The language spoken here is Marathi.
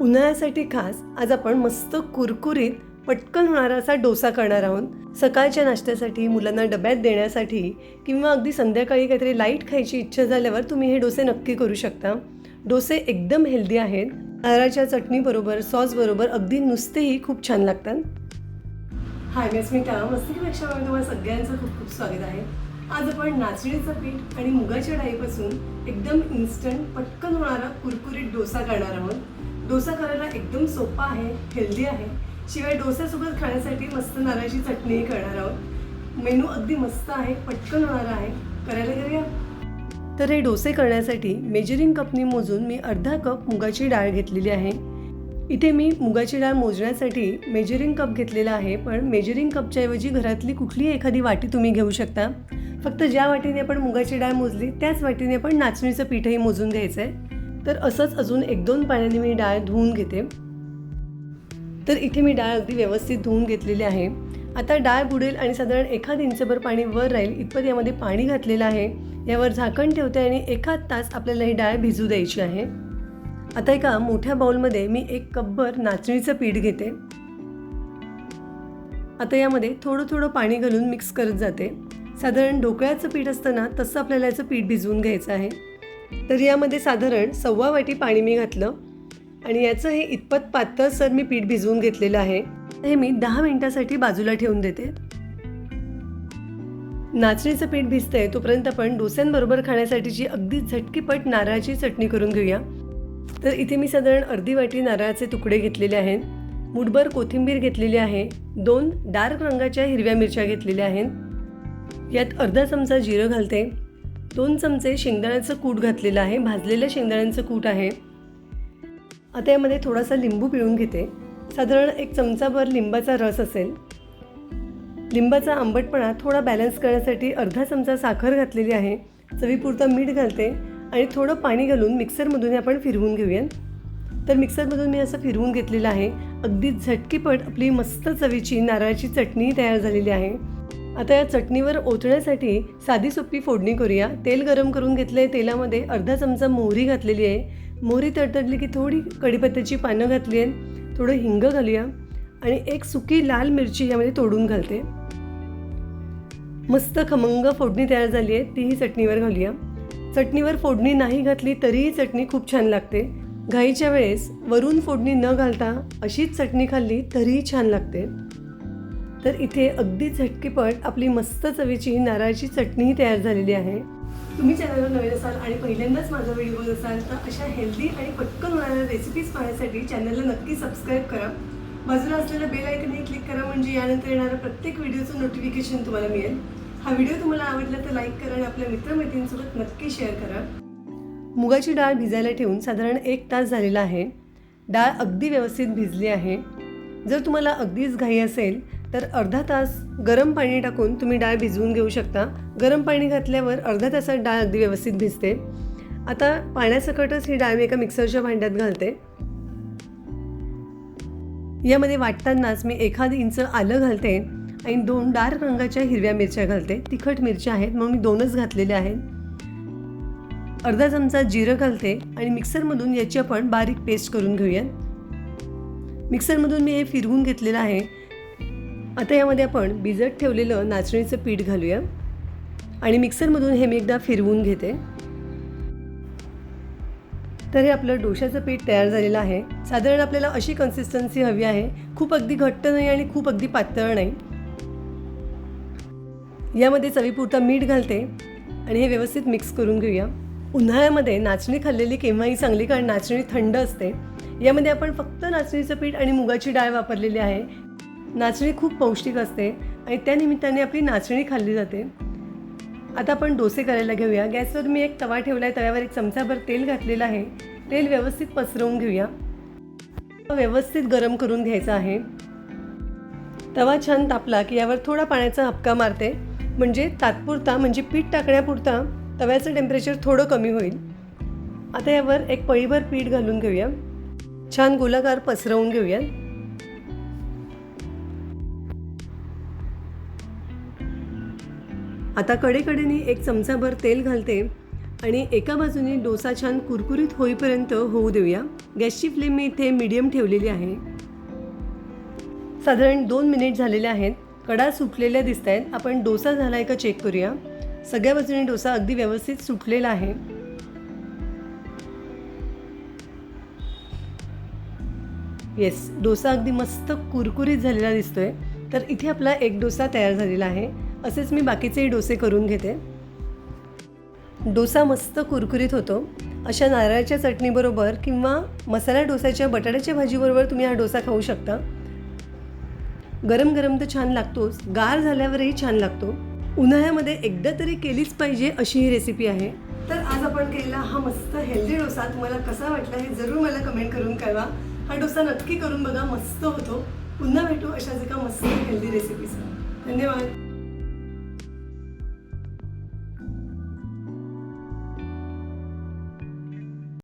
उन्हाळ्यासाठी खास आज आपण मस्त कुरकुरीत पटकन होणारा असा डोसा करणार आहोत. सकाळच्या नाश्त्यासाठी मुलांना डब्यात देण्यासाठी किंवा अगदी संध्याकाळी काहीतरी लाइट खायची इच्छा झाल्यावर तुम्ही हे डोसे नक्की करू शकता. डोसे एकदम हेल्दी आहेत. नारळाच्या चटणीबरोबर सॉसबरोबर अगदी नुसतेही खूप छान लागतात. हाय मी स्मिता मस्तिकेपेक्षा म्हणून तुम्हाला सगळ्यांचं खूप खूप स्वागत आहे. आज आपण नाचणीचं पीठ आणि मुगाच्या डाळीपासून एकदम इन्स्टंट पटकन होणारा कुरकुरीत डोसा करणार आहोत. डोसा करायला एकदम सोपा आहे हेल्दी आहे. शिवाय डोस्यासोबत खाण्यासाठी मस्त नारळाची चटणीही करणार आहोत. मेनू अगदी मस्त आहे पटकन होणार आहे. करायला करूया तर हे डोसे करण्यासाठी मेजरिंग कपनी मोजून मी अर्धा कप मुगाची डाळ घेतलेली आहे. इथे मी मुगाची डाळ मोजण्यासाठी मेजरिंग कप घेतलेला आहे पण मेजरिंग कपच्याऐवजी घरातली कुठलीही एखादी वाटी तुम्ही घेऊ शकता. फक्त ज्या वाटीने आपण मुगाची डाळ मोजली त्याच वाटीने आपण नाचणीचं पीठही मोजून घ्यायचं आहे तर असंच अजून एक दोन पाण्याने मी डाळ धुवून घेते. तर इथे मी डाळ अगदी व्यवस्थित धुवून घेतलेली आहे. आता डाळ बुडेल आणि साधारण एखाद इंचभर पाणी वर राहील इतपत यामध्ये पाणी घातलेलं आहे. यावर झाकण ठेवते आणि एखाद तास आपल्याला ही डाळ भिजू द्यायची आहे. आता एका मोठ्या बाउलमध्ये मी एक कपभर नाचणीचं पीठ घेते. आता यामध्ये थोडं थोडं पाणी घालून मिक्स करत जाते. साधारण ढोकळ्याचं पीठ असतं ना तसं आपल्याला याचं पीठ भिजवून घ्यायचं आहे. तर यामध्ये साधारण सव्वा वाटी पाणी मी घातलं आणि याचं हे इतपत पातळसर मी पीठ भिजवून घेतलेलं आहे. हे मी दहा मिनिटासाठी बाजूला ठेवून देते. नाचणीचं पीठ भिजतंय तोपर्यंत आपण डोस्यांबरोबर खाण्यासाठीची अगदी झटकीपट नारळाची चटणी करून घेऊया. तर इथे मी साधारण अर्धी वाटी नारळाचे तुकडे घेतलेले आहेत. मुठभर कोथिंबीर घेतलेली आहे. दोन डार्क रंगाच्या हिरव्या मिरच्या घेतलेल्या आहेत. यात अर्धा चमचा जिरं घालते. दोन चमचे शेंगदाण्याचं कूट घातलेलं आहे भाजलेलं शेंगदाण्याचं कूट आहे. आता यामध्ये थोडासा लिंबू पिळून घेते. साधारण एक चमचाभर लिंबाचा रस असेल. लिंबाचा आंबटपणा थोडा बॅलन्स करण्यासाठी अर्धा चमचा साखर घातलेली आहे. चवीपुरतं मीठ घालते आणि थोडं पाणी घालून मिक्सरमधून आपण फिरवून घेऊया तर मिक्सरमधून मी असं फिरवून घेतलेलं आहे. अगदी झटकीपट आपली मस्त चवीची नारळाची चटणी तयार झालेली आहे. आता या चटणीवर ओतण्यासाठी साधी सोपी फोडणी करूया. तेल गरम करून घेतलं आहे तेलामध्ये अर्धा चमचा मोहरी घातलेली आहे. मोहरी तडतडली की थोडी कढीपत्त्याची पानं घातली आहेत. थोडं हिंग घालूया आणि एक सुकी लाल मिरची यामध्ये तोडून घालते. मस्त खमंग फोडणी तयार झाली आहे. तीही चटणीवर घालूया. चटणीवर फोडणी नाही घातली तरीही चटणी खूप छान लागते. घाईच्या वेळेस वरून फोडणी न घालता अशीच चटणी खाल्ली तरीही छान लागते. तर इथे अगदी झटकीपट आपली मस्त चवीची नारळाची चटणीही तयार झालेली आहे. तुम्ही चॅनलवर नवीन असाल आणि पहिल्यांदाच माझा व्हिडिओ बघत असाल तर अशा हेल्दी आणि पटकन होणाऱ्या रेसिपीज पाहण्यासाठी चॅनलला नक्की सबस्क्राईब करा. बाजूला असलेल्या बेल आयकनही क्लिक करा म्हणजे यानंतर येणाऱ्या प्रत्येक व्हिडिओचं नोटिफिकेशन तुम्हाला मिळेल. हा व्हिडिओ तुम्हाला आवडला तर लाईक करा आणि आपल्या मित्रमैत्रिणींसोबत नक्की शेअर करा. मुगाची डाळ भिजायला ठेवून साधारण एक तास झालेला आहे. डाळ अगदी व्यवस्थित भिजली आहे. जर तुम्हाला अगदीच घाई असेल तर अर्धा तास गरम पाणी टाकून तुम्ही डाळ भिजवून घेऊ शकता. गरम पाणी घातल्यावर अर्धा तासात डाळ अगदी व्यवस्थित भिजते. आता पाण्यासकटच ही डाळ मी एका मिक्सरच्या भांड्यात घालते. यामध्ये वाटतानाच मी एखाद इंच आलं घालते आणि दोन डार्क रंगाच्या हिरव्या मिरच्या घालते. तिखट मिरच्या आहेत मग मी दोनच घातलेल्या आहेत. अर्धा चमचा जिरं घालते आणि मिक्सरमधून याची आपण बारीक पेस्ट करून घेऊया मिक्सरमधून मी हे फिरवून घेतलेलं आहे. आता यामध्ये आपण भिजत ठेवलेलं नाचणीचं पीठ घालूया. आणि मिक्सरमधून हे मी एकदा फिरवून घेते. तर हे आपलं डोशाचं पीठ तयार झालेलं आहे. साधारण आपल्याला अशी कन्सिस्टन्सी हवी आहे. खूप अगदी घट्ट नाही आणि खूप अगदी पातळ नाही. यामध्ये चवीपुरता मीठ घालते. आणि हे व्यवस्थित मिक्स करून घेऊया. उन्हाळ्यामध्ये नाचणी खाल्लेली केव्हाही चांगली कारण नाचणी थंड असते. यामध्ये आपण फक्त नाचणीचं पीठ आणि मुगाची डाळ वापरलेली आहे. नाचणी खूप पौष्टिक असते आणि त्या निमित्ताने आपली नाचणी खाल्ली जाते. आता आपण डोसे करायला घेऊया. गॅसवर मी एक तवा ठेवला आहे तव्यावर एक चमचाभर तेल घातलेलं आहे. तेल व्यवस्थित पसरवून घेऊया. व्यवस्थित गरम करून घ्यायचा आहे. तवा छान तापला की यावर थोडा पाण्याचा हपका मारते. म्हणजे तात्पुरता म्हणजे पीठ टाकण्यापुरता तव्याचं टेम्परेचर थोडं कमी होईल. आता यावर एक पळीभर पीठ घालून घेऊया. छान गोलाकार पसरवून घेऊया. आता कडेकडेने एक चमचाभर तेल घालते आणि एका बाजूने डोसा छान कुरकुरीत होईपर्यंत होऊ देऊया. गॅसची फ्लेम मी इथे मीडियम ठेवलेली आहे. साधारण दोन मिनिट झालेले आहेत. कडा सुटलेल्या दिसत आहेत आपण डोसा झाला आहे का चेक करूया. सगळ्या बाजूने डोसा अगदी व्यवस्थित सुटलेला आहे. येस डोसा अगदी मस्त कुरकुरीत झालेला दिसतोय. तर इथे आपला एक डोसा तयार झालेला आहे. असेच मी बाकीचेही डोसे करून घेते. डोसा मस्त कुरकुरीत होतो. अशा नारळाच्या चटणीबरोबर किंवा मसाला डोसाच्या बटाट्याच्या भाजीबरोबर तुम्ही हा डोसा खाऊ शकता. गरम गरम तर छान लागतोच. गार झाल्यावरही छान लागतो. उन्हाळ्यामध्ये एकदा तरी केलीच पाहिजे अशी ही रेसिपी आहे. तर आज आपण केलेला हा मस्त हेल्दी डोसा तुम्हाला कसा वाटला हे जरूर मला कमेंट करून कळवा. हा डोसा नक्की करून बघा मस्त होतो. पुन्हा भेटू अशाच एका मस्त हेल्दी रेसिपीसह धन्यवाद.